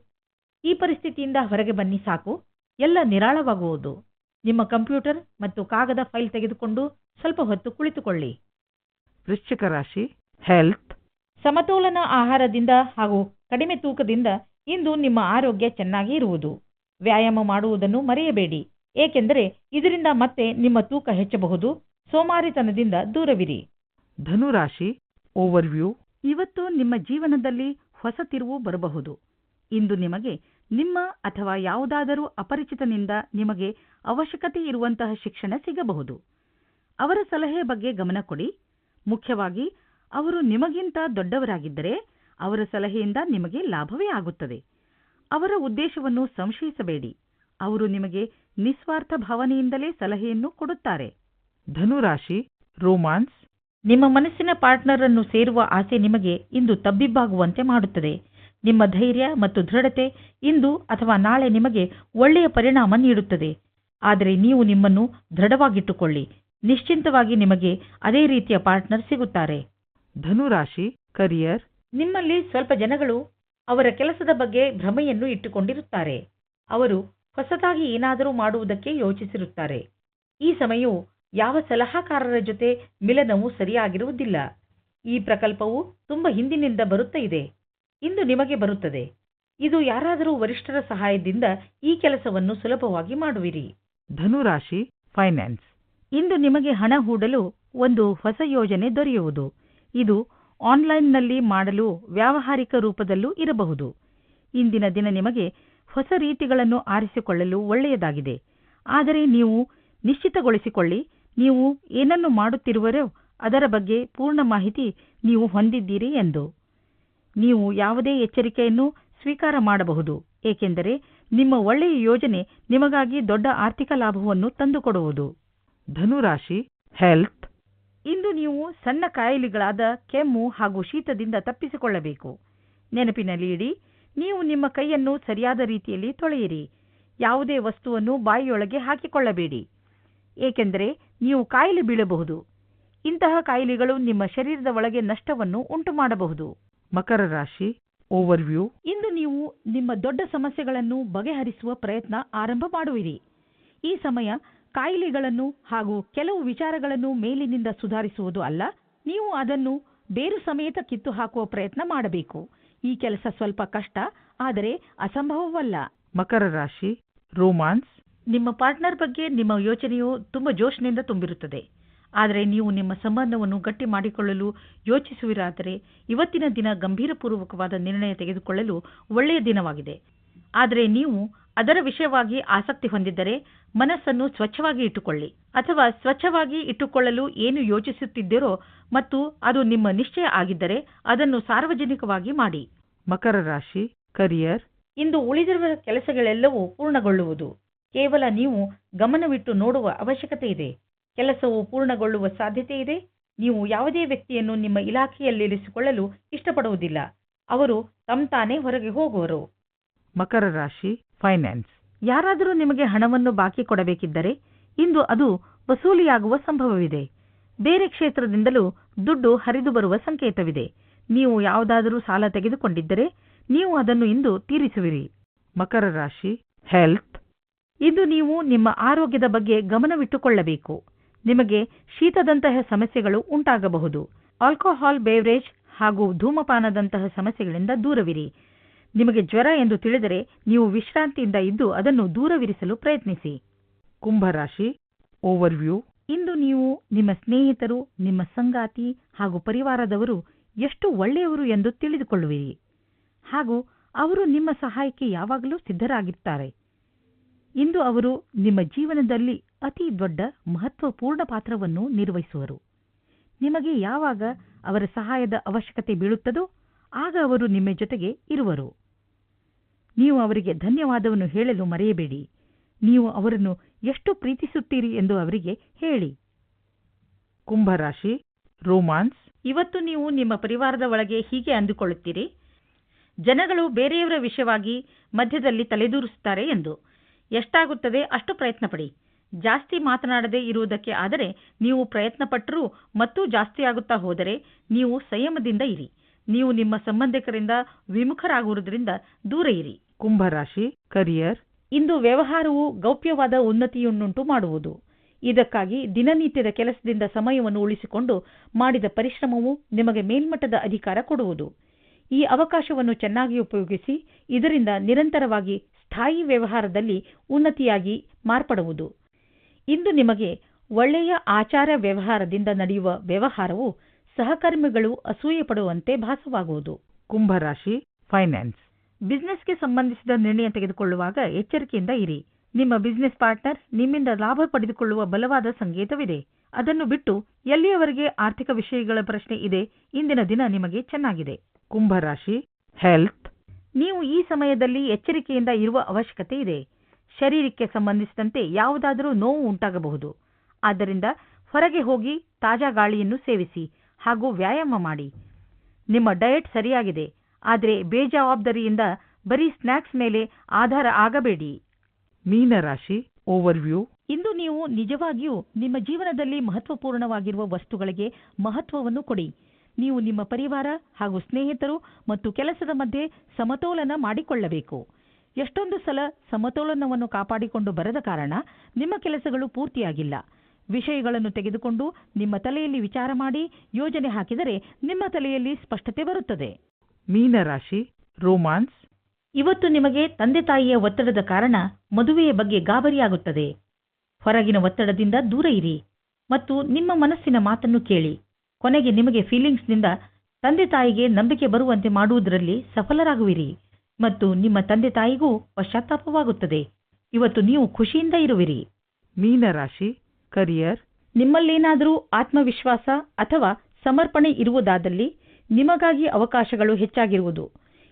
ಈ ಪರಿಸ್ಥಿತಿಯಿಂದ ಹೊರಗೆ ಬನ್ನಿ ಸಾಕು. ಎಲ್ಲ ನಿರಾಳವಾಗುವುದು. ನಿಮ್ಮ ಕಂಪ್ಯೂಟರ್ ಮತ್ತು ಕಾಗದ ಫೈಲ್ ತೆಗೆದುಕೊಂಡು ಸ್ವಲ್ಪ ಹೊತ್ತು ಕುಳಿತುಕೊಳ್ಳಿ. ವೃಶ್ಚಿಕ ರಾಶಿ ಹೆಲ್ತ್ ಸಮತೋಲನ ಆಹಾರದಿಂದ ಹಾಗೂ ಕಡಿಮೆ ತೂಕದಿಂದ ಇಂದು ನಿಮ್ಮ ಆರೋಗ್ಯ ಚೆನ್ನಾಗಿ ಇರುವುದು. ವ್ಯಾಯಾಮ ಮಾಡುವುದನ್ನು ಮರೆಯಬೇಡಿ. ಏಕೆಂದರೆ ಇದರಿಂದ ಮತ್ತೆ ನಿಮ್ಮ ತೂಕ ಹೆಚ್ಚಬಹುದು. ಸೋಮಾರಿತನದಿಂದ ದೂರವಿರಿ. ಧನುರಾಶಿ ಓವರ್ವ್ಯೂ ಇವತ್ತು ನಿಮ್ಮ ಜೀವನದಲ್ಲಿ ಹೊಸ ತಿರುವು ಬರಬಹುದು. ಇಂದು ನಿಮಗೆ ನಿಮ್ಮ ಅಥವಾ ಯಾವುದಾದರೂ ಅಪರಿಚಿತನಿಂದ ನಿಮಗೆ ಅವಶ್ಯಕತೆ ಇರುವಂತಹ ಶಿಕ್ಷಣ ಸಿಗಬಹುದು. ಅವರ ಸಲಹೆ ಬಗ್ಗೆ ಗಮನ ಕೊಡಿ. ಮುಖ್ಯವಾಗಿ ಅವರು ನಿಮಗಿಂತ ದೊಡ್ಡವರಾಗಿದ್ದರೆ ಅವರ ಸಲಹೆಯಿಂದ ನಿಮಗೆ ಲಾಭವೇ ಆಗುತ್ತದೆ. ಅವರ ಉದ್ದೇಶವನ್ನು ಸಂಶಯಿಸಬೇಡಿ. ಅವರು ನಿಮಗೆ ನಿಸ್ವಾರ್ಥ ಭಾವನೆಯಿಂದಲೇ ಸಲಹೆಯನ್ನು ಕೊಡುತ್ತಾರೆ. ಧನುರಾಶಿ ರೋಮಾನ್ಸ್. ನಿಮ್ಮ ಮನಸ್ಸಿನ ಪಾರ್ಟ್ನರ್ ಅನ್ನು ಸೇರುವ ಆಸೆ ನಿಮಗೆ ಇಂದು ತಬ್ಬಿಬ್ಬಾಗುವಂತೆ ಮಾಡುತ್ತದೆ. ನಿಮ್ಮ ಧೈರ್ಯ ಮತ್ತು ದೃಢತೆ ಇಂದು ಅಥವಾ ನಾಳೆ ನಿಮಗೆ ಒಳ್ಳೆಯ ಪರಿಣಾಮ ನೀಡುತ್ತದೆ. ಆದರೆ ನೀವು ನಿಮ್ಮನ್ನು ದೃಢವಾಗಿಟ್ಟುಕೊಳ್ಳಿ. ನಿಶ್ಚಿಂತವಾಗಿ ನಿಮಗೆ ಅದೇ ರೀತಿಯ ಪಾರ್ಟ್ನರ್ ಸಿಗುತ್ತಾರೆ. ಧನುರಾಶಿ ಕರಿಯರ್ ನಿಮ್ಮಲ್ಲಿ ಸ್ವಲ್ಪ ಜನಗಳು ಅವರ ಕೆಲಸದ ಬಗ್ಗೆ ಭ್ರಮೆಯನ್ನು ಇಟ್ಟುಕೊಂಡಿರುತ್ತಾರೆ. ಅವರು ಹೊಸದಾಗಿ ಏನಾದರೂ ಮಾಡುವುದಕ್ಕೆ ಯೋಚಿಸಿರುತ್ತಾರೆ. ಈ ಸಮಯವು ಯಾವ ಸಲಹಾಕಾರರ ಜೊತೆ ಮಿಲನವು ಸರಿಯಾಗಿರುವುದಿಲ್ಲ. ಈ ಪ್ರಕಲ್ಪವು ತುಂಬ ಹಿಂದಿನಿಂದ ಬರುತ್ತಾ ಇದೆ. ಇಂದು ನಿಮಗೆ ಬರುತ್ತದೆ. ಇದು ಯಾರಾದರೂ ವರಿಷ್ಠರ ಸಹಾಯದಿಂದ ಈ ಕೆಲಸವನ್ನು ಸುಲಭವಾಗಿ ಮಾಡುವಿರಿ. ಧನುರಾಶಿ ಫೈನಾನ್ಸ್. ಇಂದು ನಿಮಗೆ ಹಣ ಹೂಡಲು ಒಂದು ಹೊಸ ಯೋಜನೆ ದೊರೆಯುವುದು. ಇದು ಆನ್ಲೈನ್ನಲ್ಲಿ ಮಾಡಲು ವ್ಯಾವಹಾರಿಕ ರೂಪದಲ್ಲೂ ಇರಬಹುದು. ಇಂದಿನ ದಿನ ನಿಮಗೆ ಹೊಸ ರೀತಿಗಳನ್ನು ಆರಿಸಿಕೊಳ್ಳಲು ಒಳ್ಳೆಯದಾಗಿದೆ. ಆದರೆ ನೀವು ನಿಶ್ಚಿತಗೊಳಿಸಿಕೊಳ್ಳಿ ನೀವು ಏನನ್ನು ಮಾಡುತ್ತಿರುವರೋ ಅದರ ಬಗ್ಗೆ ಪೂರ್ಣ ಮಾಹಿತಿ ನೀವು ಹೊಂದಿದ್ದೀರಿ ಎಂದು. ನೀವು ಯಾವುದೇ ಎಚ್ಚರಿಕೆಯನ್ನು ಸ್ವೀಕಾರ ಮಾಡಬಹುದು ಏಕೆಂದರೆ ನಿಮ್ಮ ಒಳ್ಳೆಯ ಯೋಜನೆ ನಿಮಗಾಗಿ ದೊಡ್ಡ ಆರ್ಥಿಕ ಲಾಭವನ್ನು ತಂದುಕೊಡುವುದು. ಧನುರಾಶಿ ಹೆಲ್ತ್ ಇಂದು ನೀವು ಸಣ್ಣ ಕಾಯಿಲೆಗಳಾದ ಕೆಮ್ಮು ಹಾಗೂ ಶೀತದಿಂದ ತಪ್ಪಿಸಿಕೊಳ್ಳಬೇಕು. ನೆನಪಿನಲ್ಲಿ ಇಡಿ ನೀವು ನಿಮ್ಮ ಕೈಯನ್ನು ಸರಿಯಾದ ರೀತಿಯಲ್ಲಿ ತೊಳೆಯಿರಿ. ಯಾವುದೇ ವಸ್ತುವನ್ನು ಬಾಯಿಯೊಳಗೆ ಹಾಕಿಕೊಳ್ಳಬೇಡಿ. ಏಕೆಂದರೆ ನೀವು ಕಾಯಿಲೆ ಬೀಳಬಹುದು. ಇಂತಹ ಕಾಯಿಲೆಗಳು ನಿಮ್ಮ ಶರೀರದ ಒಳಗೆ ನಷ್ಟವನ್ನು ಉಂಟುಮಾಡಬಹುದು. ಮಕರ ರಾಶಿ ಓವರ್ವ್ಯೂ ಇಂದು ನೀವು ನಿಮ್ಮ ದೊಡ್ಡ ಸಮಸ್ಯೆಗಳನ್ನು ಬಗೆಹರಿಸುವ ಪ್ರಯತ್ನ ಆರಂಭ ಮಾಡುವಿರಿ. ಈ ಸಮಯ ಕಾಯಿಲೆಗಳನ್ನು ಹಾಗೂ ಕೆಲವು ವಿಚಾರಗಳನ್ನು ಮೇಲಿನಿಂದ ಸುಧಾರಿಸುವುದು ಅಲ್ಲ ನೀವು ಅದನ್ನು ಬೇರು ಸಮೇತ ಕಿತ್ತು ಹಾಕುವ ಪ್ರಯತ್ನ ಮಾಡಬೇಕು. ಈ ಕೆಲಸ ಸ್ವಲ್ಪ ಕಷ್ಟ ಆದರೆ ಅಸಂಭವವಲ್ಲ. ಮಕರ ರಾಶಿ ರೋಮಾನ್ಸ್ ನಿಮ್ಮ ಪಾರ್ಟ್ನರ್ ಬಗ್ಗೆ ನಿಮ್ಮ ಯೋಚನೆಯು ತುಂಬಾ ಜೋಶ್ನಿಂದ ತುಂಬಿರುತ್ತದೆ. ಆದರೆ ನೀವು ನಿಮ್ಮ ಸಂಬಂಧವನ್ನು ಗಟ್ಟಿ ಮಾಡಿಕೊಳ್ಳಲು ಯೋಚಿಸುವಿರಾದರೆ ಇವತ್ತಿನ ದಿನ ಗಂಭೀರಪೂರ್ವಕವಾದ ನಿರ್ಣಯ ತೆಗೆದುಕೊಳ್ಳಲು ಒಳ್ಳೆಯ ದಿನವಾಗಿದೆ. ಆದರೆ ನೀವು ಅದರ ವಿಷಯವಾಗಿ ಆಸಕ್ತಿ ಹೊಂದಿದ್ದರೆ ಮನಸ್ಸನ್ನು ಸ್ವಚ್ಛವಾಗಿ ಇಟ್ಟುಕೊಳ್ಳಿ. ಅಥವಾ ಸ್ವಚ್ಛವಾಗಿ ಇಟ್ಟುಕೊಳ್ಳಲು ಏನು ಯೋಚಿಸುತ್ತಿದ್ದೀರೋ ಮತ್ತು ಅದು ನಿಮ್ಮ ನಿಶ್ಚಯ ಆಗಿದ್ದರೆ ಅದನ್ನು ಸಾರ್ವಜನಿಕವಾಗಿ ಮಾಡಿ. ಮಕರ ರಾಶಿ ಕರಿಯರ್ ಇಂದು ಉಳಿದಿರುವ ಕೆಲಸಗಳೆಲ್ಲವೂ ಪೂರ್ಣಗೊಳ್ಳುವುದು. ಕೇವಲ ನೀವು ಗಮನವಿಟ್ಟು ನೋಡುವ ಅವಶ್ಯಕತೆ ಇದೆ. ಕೆಲಸವು ಪೂರ್ಣಗೊಳ್ಳುವ ಸಾಧ್ಯತೆ ಇದೆ. ನೀವು ಯಾವುದೇ ವ್ಯಕ್ತಿಯನ್ನು ನಿಮ್ಮ ಇಲಾಖೆಯಲ್ಲಿರಿಸಿಕೊಳ್ಳಲು ಇಷ್ಟಪಡುವುದಿಲ್ಲ. ಅವರು ತಂತಾನೇ ಹೊರಗೆ ಹೋಗುವರು. ಮಕರ ರಾಶಿ ಫೈನಾನ್ಸ್ ಯಾರಾದರೂ ನಿಮಗೆ ಹಣವನ್ನು ಬಾಕಿ ಕೊಡಬೇಕಿದ್ದರೆ ಇಂದು ಅದು ವಸೂಲಿಯಾಗುವ ಸಂಭವವಿದೆ. ಬೇರೆ ಕ್ಷೇತ್ರದಿಂದಲೂ ದುಡ್ಡು ಹರಿದು ಬರುವ ಸಂಕೇತವಿದೆ. ನೀವು ಯಾವುದಾದರೂ ಸಾಲ ತೆಗೆದುಕೊಂಡಿದ್ದರೆ ನೀವು ಅದನ್ನು ಇಂದು ತೀರಿಸುವಿರಿ. ಮಕರ ರಾಶಿ ಹೆಲ್ತ್ ಇಂದು ನೀವು ನಿಮ್ಮ ಆರೋಗ್ಯದ ಬಗ್ಗೆ ಗಮನವಿಟ್ಟುಕೊಳ್ಳಬೇಕು. ನಿಮಗೆ ಶೀತದಂತಹ ಸಮಸ್ಯೆಗಳು ಉಂಟಾಗಬಹುದು. ಆಲ್ಕೋಹಾಲ್ ಬೇವರೇಜ್ ಹಾಗೂ ಧೂಮಪಾನದಂತಹ ಸಮಸ್ಯೆಗಳಿಂದ ದೂರವಿರಿ. ನಿಮಗೆ ಜ್ವರ ಎಂದು ತಿಳಿದರೆ ನೀವು ವಿಶ್ರಾಂತಿಯಿಂದ ಇದ್ದು ಅದನ್ನು ದೂರವಿರಿಸಲು ಪ್ರಯತ್ನಿಸಿ. ಕುಂಭರಾಶಿ ಓವರ್ವ್ಯೂ ಇಂದು ನೀವು ನಿಮ್ಮ ಸ್ನೇಹಿತರು ನಿಮ್ಮ ಸಂಗಾತಿ ಹಾಗೂ ಪರಿವಾರದವರು ಎಷ್ಟು ಒಳ್ಳೆಯವರು ಎಂದು ತಿಳಿದುಕೊಳ್ಳುವಿರಿ. ಹಾಗೂ ಅವರು ನಿಮ್ಮ ಸಹಾಯಕ್ಕೆ ಯಾವಾಗಲೂ ಸಿದ್ಧರಾಗಿರ್ತಾರೆ. ಇಂದು ಅವರು ನಿಮ್ಮ ಜೀವನದಲ್ಲಿ ಅತಿ ದೊಡ್ಡ ಮಹತ್ವಪೂರ್ಣ ಪಾತ್ರವನ್ನು ನಿರ್ವಹಿಸುವರು. ನಿಮಗೆ ಯಾವಾಗ ಅವರ ಸಹಾಯದ ಅವಶ್ಯಕತೆ ಬೀಳುತ್ತದೋ ಆಗ ಅವರು ನಿಮ್ಮ ಜೊತೆಗೆ ಇರುವರು. ನೀವು ಅವರಿಗೆ ಧನ್ಯವಾದವನ್ನು ಹೇಳಲು ಮರೆಯಬೇಡಿ. ನೀವು ಅವರನ್ನು ಎಷ್ಟು ಪ್ರೀತಿಸುತ್ತೀರಿ ಎಂದು ಅವರಿಗೆ ಹೇಳಿ. ಕುಂಭರಾಶಿ ರೋಮಾನ್ಸ್. ಇವತ್ತು ನೀವು ನಿಮ್ಮ ಪರಿವಾರದ ಒಳಗೆ ಹೀಗೆ ಅಂದುಕೊಳ್ಳುತ್ತೀರಿ. ಜನಗಳು ಬೇರೆಯವರ ವಿಷಯವಾಗಿ ಮಧ್ಯದಲ್ಲಿ ತಲೆದೂರಿಸುತ್ತಾರೆ ಎಂದು. ಎಷ್ಟಾಗುತ್ತದೆ ಅಷ್ಟು ಪ್ರಯತ್ನ ಪಡಿ ಜಾಸ್ತಿ ಮಾತನಾಡದೇ ಇರುವುದಕ್ಕೆ ಆದರೆ ನೀವು ಪ್ರಯತ್ನ ಪಟ್ಟರೂ ಮತ್ತೂ ಜಾಸ್ತಿಯಾಗುತ್ತಾ ಹೋದರೆ ನೀವು ಸಂಯಮದಿಂದ ಇರಿ. ನೀವು ನಿಮ್ಮ ಸಂಬಂಧಿಕರಿಂದ ವಿಮುಖರಾಗುವುದರಿಂದ ದೂರ ಇರಿ. ಕುಂಭರಾಶಿ ಕರಿಯರ್ ಇಂದು ವ್ಯವಹಾರವು ಗೌಪ್ಯವಾದ ಉನ್ನತಿಯನ್ನುಂಟು ಮಾಡುವುದು. ಇದಕ್ಕಾಗಿ ದಿನನಿತ್ಯದ ಕೆಲಸದಿಂದ ಸಮಯವನ್ನು ಉಳಿಸಿಕೊಂಡು ಮಾಡಿದ ಪರಿಶ್ರಮವು ನಿಮಗೆ ಮೇಲ್ಮಟ್ಟದ ಅಧಿಕಾರ ಕೊಡುವುದು. ಈ ಅವಕಾಶವನ್ನು ಚೆನ್ನಾಗಿ ಉಪಯೋಗಿಸಿ ಇದರಿಂದ ನಿರಂತರವಾಗಿ ಸ್ಥಾಯಿ ವ್ಯವಹಾರದಲ್ಲಿ ಉನ್ನತಿಯಾಗಿ ಮಾರ್ಪಡುವುದು. ಇಂದು ನಿಮಗೆ ಒಳ್ಳೆಯ ಆಚಾರ ವ್ಯವಹಾರದಿಂದ ನಡೆಯುವ ವ್ಯವಹಾರವು ಸಹಕರ್ಮಿಗಳು ಅಸೂಯೆ ಪಡುವಂತೆ ಭಾಸವಾಗುವುದು. ಕುಂಭರಾಶಿ ಫೈನಾನ್ಸ್ ಬಿಸ್ನೆಸ್ಗೆ ಸಂಬಂಧಿಸಿದ ನಿರ್ಣಯ ತೆಗೆದುಕೊಳ್ಳುವಾಗ ಎಚ್ಚರಿಕೆಯಿಂದ ಇರಿ. ನಿಮ್ಮ ಬಿಸ್ನೆಸ್ ಪಾರ್ಟ್ನರ್ ನಿಮ್ಮಿಂದ ಲಾಭ ಪಡೆದುಕೊಳ್ಳುವ ಬಲವಾದ ಸಂಕೇತವಿದೆ. ಅದನ್ನು ಬಿಟ್ಟು ಎಲ್ಲಿಯವರೆಗೆ ಆರ್ಥಿಕ ವಿಷಯಗಳ ಪ್ರಶ್ನೆ ಇದೆ ಇಂದಿನ ದಿನ ನಿಮಗೆ ಚೆನ್ನಾಗಿದೆ. ಕುಂಭರಾಶಿ ಹೆಲ್ತ್ ನೀವು ಈ ಸಮಯದಲ್ಲಿ ಎಚ್ಚರಿಕೆಯಿಂದ ಇರುವ ಅವಶ್ಯಕತೆ ಇದೆ. ಶರೀರಕ್ಕೆ ಸಂಬಂಧಿಸಿದಂತೆ ಯಾವುದಾದರೂ ನೋವು ಉಂಟಾಗಬಹುದು. ಆದ್ದರಿಂದ ಹೊರಗೆ ಹೋಗಿ ತಾಜಾ ಗಾಳಿಯನ್ನು ಸೇವಿಸಿ ಹಾಗೂ ವ್ಯಾಯಾಮ ಮಾಡಿ. ನಿಮ್ಮ ಡಯಟ್ ಸರಿಯಾಗಿದೆ ಆದರೆ ಬೇಜವಾಬ್ದಾರಿಯಿಂದ ಬರೀ ಸ್ನ್ಯಾಕ್ಸ್ ಮೇಲೆ ಆಧಾರ ಆಗಬೇಡಿ. ಮೀನರಾಶಿ ಓವರ್ವ್ಯೂ. ಇಂದು ನೀವು ನಿಜವಾಗಿಯೂ ನಿಮ್ಮ ಜೀವನದಲ್ಲಿ ಮಹತ್ವಪೂರ್ಣವಾಗಿರುವ ವಸ್ತುಗಳಿಗೆ ಮಹತ್ವವನ್ನು ಕೊಡಿ. ನೀವು ನಿಮ್ಮ ಪರಿವಾರ ಹಾಗೂ ಸ್ನೇಹಿತರು ಮತ್ತು ಕೆಲಸದ ಮಧ್ಯೆ ಸಮತೋಲನ ಮಾಡಿಕೊಳ್ಳಬೇಕು. ಎಷ್ಟೊಂದು ಸಲ ಸಮತೋಲನವನ್ನು ಕಾಪಾಡಿಕೊಂಡು ಬರದ ಕಾರಣ ನಿಮ್ಮ ಕೆಲಸಗಳು ಪೂರ್ತಿಯಾಗಿಲ್ಲ. ವಿಷಯಗಳನ್ನು ತೆಗೆದುಕೊಂಡು ನಿಮ್ಮ ತಲೆಯಲ್ಲಿ ವಿಚಾರ ಮಾಡಿ ಯೋಜನೆ ಹಾಕಿದರೆ ನಿಮ್ಮ ತಲೆಯಲ್ಲಿ ಸ್ಪಷ್ಟತೆ ಬರುತ್ತದೆ. ಮೀನರಾಶಿ ರೋಮಾನ್ಸ್. ಇವತ್ತು ನಿಮಗೆ ತಂದೆ ತಾಯಿಯ ಒತ್ತಡದ ಕಾರಣ ಮದುವೆಯ ಬಗ್ಗೆ ಗಾಬರಿಯಾಗುತ್ತದೆ. ಹೊರಗಿನ ಒತ್ತಡದಿಂದ ದೂರ ಇರಿ ಮತ್ತು ನಿಮ್ಮ ಮನಸ್ಸಿನ ಮಾತನ್ನು ಕೇಳಿ. ಕೊನೆಗೆ ನಿಮಗೆ ಫೀಲಿಂಗ್ಸ್ನಿಂದ ತಂದೆ ತಾಯಿಗೆ ನಂಬಿಕೆ ಬರುವಂತೆ ಮಾಡುವುದರಲ್ಲಿ ಸಫಲರಾಗುವಿರಿ. ಮತ್ತು ನಿಮ್ಮ ತಂದೆ ತಾಯಿಗೂ ಪಶ್ಚಾತ್ತಾಪವಾಗುತ್ತದೆ. ಇವತ್ತು ನೀವು ಖುಷಿಯಿಂದ ಇರುವಿರಿ. ಮೀನರಾಶಿ ಕರಿಯರ್. ನಿಮ್ಮಲ್ಲೇನಾದರೂ ಆತ್ಮವಿಶ್ವಾಸ ಅಥವಾ ಸಮರ್ಪಣೆ ಇರುವುದಾದಲ್ಲಿ ನಿಮಗಾಗಿ ಅವಕಾಶಗಳು ಹೆಚ್ಚಾಗಿರುವುದು.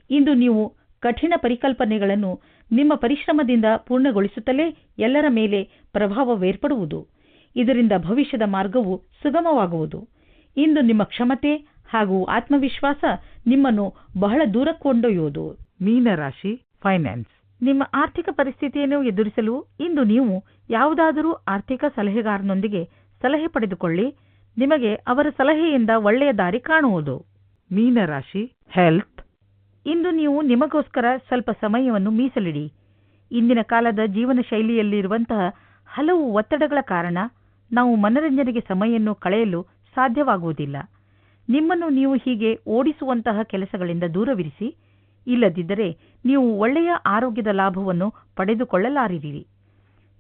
ಇಂದು ನೀವು ಕಠಿಣ ಪರಿಕಲ್ಪನೆಗಳನ್ನು ನಿಮ್ಮ ಪರಿಶ್ರಮದಿಂದ ಪೂರ್ಣಗೊಳಿಸುತ್ತಲೇ ಎಲ್ಲರ ಮೇಲೆ ಪ್ರಭಾವವೇರ್ಪಡುವುದು. ಇದರಿಂದ ಭವಿಷ್ಯದ ಮಾರ್ಗವು ಸುಗಮವಾಗುವುದು. ಇಂದು ನಿಮ್ಮ ಕ್ಷಮತೆ ಹಾಗೂ ಆತ್ಮವಿಶ್ವಾಸ ನಿಮ್ಮನ್ನು ಬಹಳ ದೂರ ಕೊಂಡೊಯ್ಯುವುದು ಮೀನರಾಶಿ ಫೈನಾನ್ಸ್ ನಿಮ್ಮ ಆರ್ಥಿಕ ಪರಿಸ್ಥಿತಿಯನ್ನು ಎದುರಿಸಲು ಇಂದು ನೀವು ಯಾವುದಾದರೂ ಆರ್ಥಿಕ ಸಲಹೆಗಾರನೊಂದಿಗೆ ಸಲಹೆ ಪಡೆದುಕೊಳ್ಳಿ. ನಿಮಗೆ ಅವರ ಸಲಹೆಯಿಂದ ಒಳ್ಳೆಯ ದಾರಿ ಕಾಣುವುದು. ಮೀನರಾಶಿ ಹೆಲ್ತ್ ಇಂದು ನೀವು ನಿಮಗೋಸ್ಕರ ಸ್ವಲ್ಪ ಸಮಯವನ್ನು ಮೀಸಲಿಡಿ. ಇಂದಿನ ಕಾಲದ ಜೀವನ ಶೈಲಿಯಲ್ಲಿರುವಂತಹ ಹಲವು ಒತ್ತಡಗಳ ಕಾರಣ ನಾವು ಮನರಂಜನೆಗೆ ಸಮಯವನ್ನು ಕಳೆಯಲು ಸಾಧ್ಯವಾಗುವುದಿಲ್ಲ. ನಿಮ್ಮನ್ನು ನೀವು ಹೀಗೆ ಓಡಿಸುವಂತಹ ಕೆಲಸಗಳಿಂದ ದೂರವಿರಿಸಿ ಇಲ್ಲದಿದ್ದರೆ ನೀವು ಒಳ್ಳೆಯ ಆರೋಗ್ಯದ ಲಾಭವನ್ನು ಪಡೆದುಕೊಳ್ಳಲಾರಿರಿ.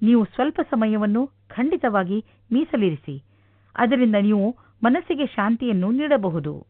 ನೀವು ಸ್ವಲ್ಪ ಸಮಯವನ್ನು ಖಂಡಿತವಾಗಿ ಮೀಸಲಿರಿಸಿ. ಅದರಿಂದ ನೀವು ಮನಸ್ಸಿಗೆ ಶಾಂತಿಯನ್ನು ನೀಡಬಹುದು.